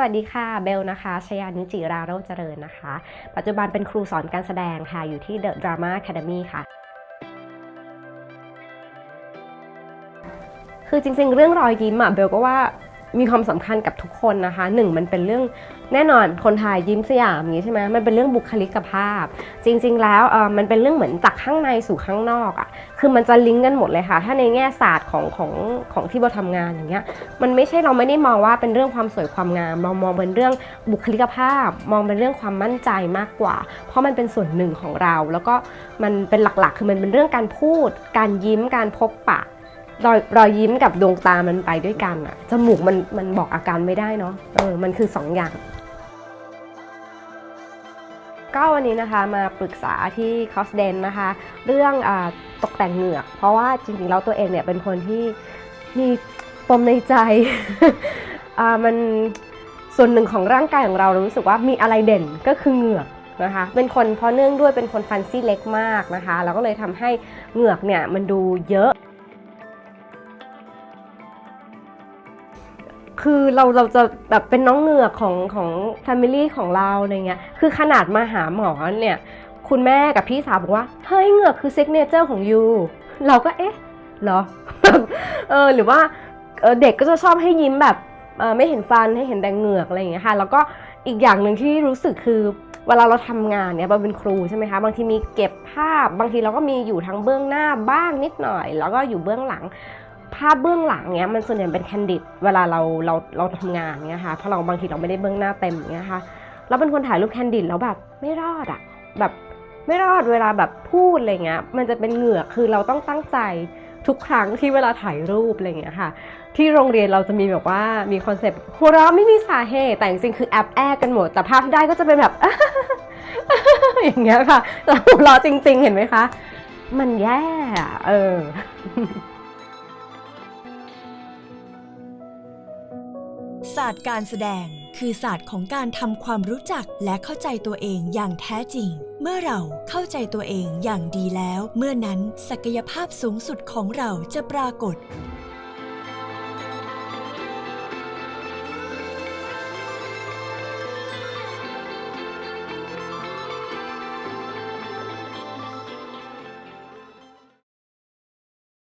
สวัสดีค่ะ เบลนะคะ ชยานุจิราโรเจริญนะคะ ปัจจุบันเป็นครูสอนการแสดงค่ะ อยู่ที่ The Drama Academy ค่ะ คือจริงๆ เรื่องรอยยิ้มอะเบลก็ว่า มีความสำคัญกับทุกคนนะคะหนึ่งมันเป็นเรื่องแน่นอนคนไทยยิ้มสยามอย่างนี้ใช่ไหมมันเป็นเรื่องบุคลิกภาพ จริง ๆ แล้วเออมันเป็นเรื่องเหมือนจากข้างในสู่ข้างนอกอะคือมันจะลิงก์กันหมดเลยค่ะ ถ้าในแง่ศาสตร์ของของของที่เราทำงานอย่างเงี้ยมันไม่ใช่เราไม่ได้มองว่าเป็นเรื่องความสวยความงามเรามองเป็นเรื่องบุคลิกภาพ มองเป็นเรื่องความมั่นใจมากกว่า เพราะมันเป็นส่วนหนึ่งของเรา แล้วก็มันเป็นหลักๆ คือมันเป็นเรื่องการพูด การยิ้มการพบปะ รอยรอยยิ้มกับดวงตามันไปด้วยกันอะจมูกมันมันบอกอาการไม่ได้เนาะเออมันคือสองอย่าง ก็วันนี้นะคะมาปรึกษาที่คอสเดนนะคะ เรื่องอตกแต่งเหงือก เพราะว่าจริงๆแล้วตัวเองเนี่ยเป็นคนที่มีปมในใจมันส่วนหนึ่งของร่างกายของเราเรารู้สึกว่ามีอะไรเด่นก็คือเหงือกนะคะเป็นคนเพราะเนื่องด้วยเป็นคนฟันซี่เล็กมากนะคะแล้วก็เลยทำให้เหงือกเนี่ยมันดูเยอะ คือเราเราจะแบบเป็นน้องเหงือกของของแฟมิลี่ของเราอะไรเงี้ย คือขนาดมาหาหมอเนี่ย คุณแม่กับพี่สาวบอกว่า เฮ้ยเหงือกคือซิกเนเจอร์ของยูเราก็เอ๊ะเหรอ เออหรือว่าเเด็กก็จะชอบให้ยิ้มแบบไม่เห็นฟันให้เห็นแต่เหงือกอะไรอย่างเงี้ยค่ะ แล้วก็อีกอย่างหนึ่งที่รู้สึกคือเวลาเราทำงานเนี่ยเราเป็นครูใช่ไหมคะบางทีมีเก็บภาพ บางทีเราก็มีอยู่ทั้งเบื้องหน้าบ้างนิดหน่อย แล้วก็อยู่เบื้องหลัง ภาพเบื้องหลังเนี้ยมันส่วนใหญ่เป็นแคนดิดเวลาเราเราเราทำงานเนี้ยค่ะเพราะเราบางทีเราไม่ได้เบื้องหน้าเต็มเงี้ยค่ะแล้วเป็นคนถ่ายรูปแคนดิดแล้วแบบไม่รอดอะแบบไม่รอดเวลาแบบพูดอะไรเงี้ยมันจะเป็นเหงือกคือเราต้องตั้งใจทุกครั้งที่เวลาถ่ายรูปอะไรเงี้ยค่ะ ที่โรงเรียนเราจะมีแบบว่ามีคอนเซปต์หัวเราะไม่มีสาเหตุแต่จริงๆคือแอปแอกันหมด แต่ภาพที่ได้ก็จะเป็นแบบอย่างเงี้ยค่ะแต่หัวเราะจริง ๆ เห็นไหมคะ มันแย่อเออ ศาสตร์การแสดงคือศาสตร์ของการทำความรู้จักและเข้าใจตัวเองอย่างแท้จริง เมื่อเราเข้าใจตัวเองอย่างดีแล้ว เมื่อนั้นศักยภาพสูงสุดของเราจะปรากฏ